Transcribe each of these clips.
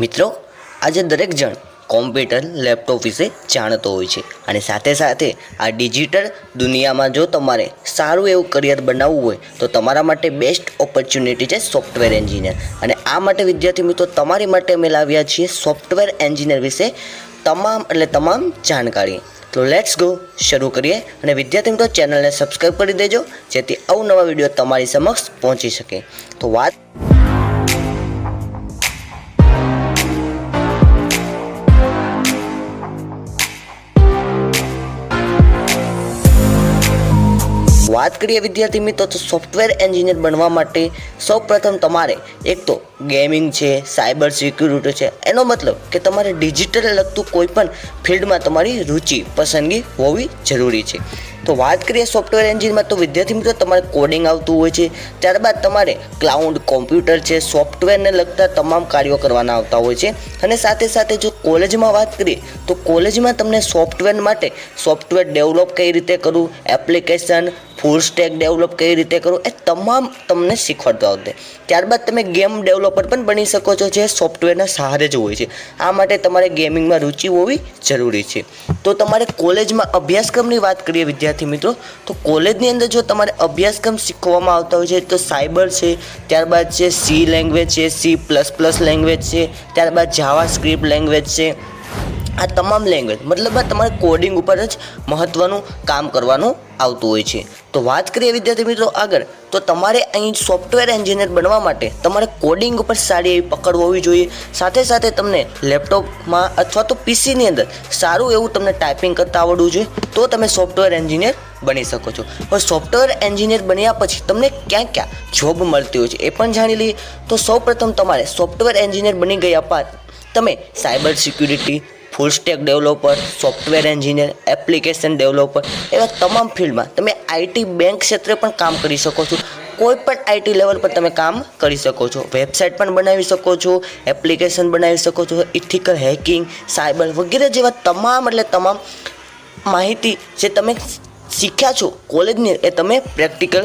મિત્રો, આજે દરેક જણ કોમ્પ્યુટર, લેપટોપ વિશે જાણતો હોય છે અને સાથે સાથે આ ડિજિટલ દુનિયામાં જો તમારે સારું એવું કરિયર બનાવવું હોય, તો તમારા માટે બેસ્ટ ઓપોર્ચ્યુનિટી છે સોફ્ટવેર એન્જિનિયર. અને આ માટે વિદ્યાર્થી મિત્રો, તમારી માટે અમે લાવ્યા છીએ સોફ્ટવેર એન્જિનિયર વિશે તમામ, એટલે તમામ જાણકારી. તો લેટ્સ ગો શરૂ કરીએ. અને વિદ્યાર્થી મિત્રો ચેનલને સબસ્ક્રાઈબ કરી દેજો, જેથી અવનવા વીડિયો તમારી સમક્ષ પહોંચી શકે. તો વાત વાત કરીએ વિદ્યાર્થી મિત્રો, તો સોફ્ટવેર એન્જિનિયર બનવા માટે સૌપ્રથમ તમારે એક તો ગેમિંગ છે સાયબર સિક્યુરિટી છે, એનો મતલબ કે તમારે ડિજિટલ લગતું કોઈ પણ ફિલ્ડમાં તમારી રુચિ, પસંદગી હોવી જરૂરી છે. તો વાત કરીએ સોફ્ટવેર એન્જિનમાં તો વિદ્યાર્થી મિત્રો, તમારે કોડિંગ આવતું હોય છે, ત્યારબાદ તમારે ક્લાઉડ કોમ્પ્યુટર છે સોફ્ટવેરને લગતા તમામ કાર્યો કરવાના આવતા હોય છે, અને સાથે સાથે જો કોલેજમાં વાત કરીએ, તો કોલેજમાં તમને સોફ્ટવેર માટે સોફ્ટવેર ડેવલપ કઈ રીતે કરવું એપ્લિકેશન ફૂલ સ્ટેક ડેવલપ કઈ રીતે કરવું એ તમામ તમને શીખવાડતા આવશે. ત્યારબાદ તમે ગેમ ડેવલપર પણ બની શકો છો, જે સોફ્ટવેરના સહારે જ હોય છે. આ માટે તમારે ગેમિંગમાં રુચિ હોવી જરૂરી છે. તો તમારે કોલેજમાં અભ્યાસક્રમની વાત કરીએ વિદ્યાર્થી મિત્રો, તો કોલેજની અંદર જો તમારે અભ્યાસક્રમ શીખવામાં આવતા હોય છે, તો સાયબર છે, ત્યારબાદ છે સી લેંગ્વેજ છે સી પ્લસ પ્લસ લેંગ્વેજ છે, ત્યારબાદ જાવા સ્ક્રિપ્ટ લેંગ્વેજ છે આ તમામ લેંગ્વેજ મતલબ આ તમારે કોડિંગ ઉપર જ મહત્ત્વનું કામ કરવાનું આવતું હોય છે. તો વાત કરીએ વિદ્યાર્થી મિત્રો આગળ, તો તમારે અહીં સોફ્ટવેર એન્જિનિયર બનવા માટે તમારે કોડિંગ ઉપર સારી એવી પકડ હોવી જોઈએ. સાથે સાથે તમને લેપટોપમાં અથવા તો પીસીની અંદર સારું એવું તમને ટાઈપિંગ કરતાં આવડવું જોઈએ, તો તમે સોફ્ટવેર એન્જિનિયર બની શકો છો. પણ સોફ્ટવેર એન્જિનિયર બન્યા પછી તમને ક્યાં ક્યાં જોબ મળતી હોય છે એ પણ જાણી લઈએ. તો સૌપ્રથમ તમારે સોફ્ટવેર એન્જિનિયર બની ગયા બાદ તમે cyber security full stack developer software engineer application developer એવા તમામ ફિલ્ડમાં તમે આઈટી બેંક ક્ષેત્રે પણ કામ કરી શકો છો. કોઈ પણ આઈટી લેવલ પર તમે કામ કરી શકો છો. વેબસાઇટ પણ બનાવી શકો છો એપ્લિકેશન બનાવી શકો છો ઇથિકલ હેકિંગ સાયબર વગેરે જેવા તમામ એટલે તમામ માહિતી જે તમે શીખ્યા છો કોલેજની એ તમે પ્રેક્ટિકલ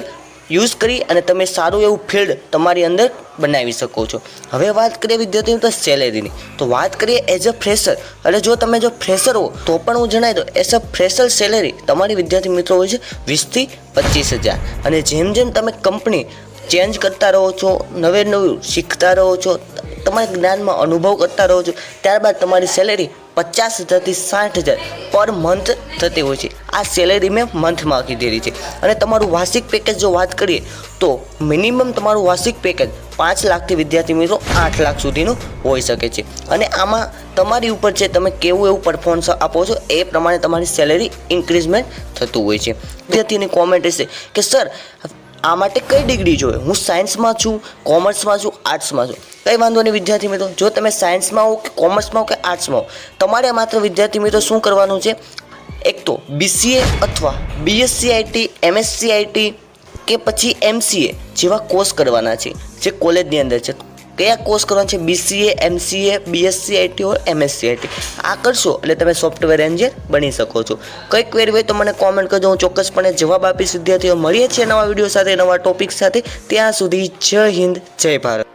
યુઝ કરી અને તમે સારું એવું ફિલ્ડ તમારી અંદર બનાવી શકો છો. હવે વાત કરીએ વિદ્યાર્થીઓ તો સેલેરીની તો વાત કરીએ એઝ અ ફ્રેશર એટલે જો તમે જો ફ્રેશર હો, તો પણ હું જણાવી દઉં એઝ અ ફ્રેશર સેલેરી તમારી વિદ્યાર્થી મિત્રો હોય છે વીસથી પચીસ હજાર. અને જેમ જેમ તમે કંપની ચેન્જ કરતા રહો છો, નવે નવું શીખતા રહો છો, તમારા જ્ઞાનમાં અનુભવ કરતા રહો છો, ત્યારબાદ તમારી સેલેરી પચાસ હજારથી સાઠ હજાર પર મંથ થતી હોય છે. આ સેલેરી મેં મંથમાં કીધેલી છે. અને તમારું વાર્ષિક પેકેજ જો વાત કરીએ, તો મિનિમમ તમારું વાર્ષિક પેકેજ પાંચ લાખથી વિદ્યાર્થી મિત્રો આઠ લાખ સુધીનું હોઈ શકે છે. અને આમાં તમારી ઉપર છે તમે કેવું એવું પરફોર્મન્સ આપો છો, એ પ્રમાણે તમારી સેલેરી ઇન્ક્રીઝમેન્ટ થતું હોય છે. વિદ્યાર્થીની કોમેન્ટ હશે કે સર આ માટે કઈ ડિગ્રી જોઈએ? હું સાયન્સમાં છું કોમર્સમાં છું આર્ટ્સમાં છું. કંઈ વાંધો નહીં વિદ્યાર્થી મિત્રો, જો તમે સાયન્સમાં હો કે કોમર્સમાં હો કે આર્ટ્સમાં હો, તમારે માત્ર વિદ્યાર્થી મિત્રો શું કરવાનું છે? એક તો બીસીએ અથવા બીએસસી આઈટી એમએસસી આઈટી કે પછી એમસીએ જેવા કોર્સ કરવાના છે, જે કોલેજની અંદર છે. કયા કોર્સ કરવાના છે? બીસીએ એમસીએ બીએસસી આઈટી હોય એમએસસી આઈટી આ કરશો એટલે તમે સોફ્ટવેર એન્જિનિયર બની શકો છો. કંઈક ક્વેરી હોય તો મને કોમેન્ટ કરજો, હું ચોક્કસપણે જવાબ આપીશ. વિદ્યાર્થીઓ, મળીએ છીએ નવા વીડિયો સાથે, નવા ટોપિક સાથે. ત્યાં સુધી જય હિન્દ, જય ભારત.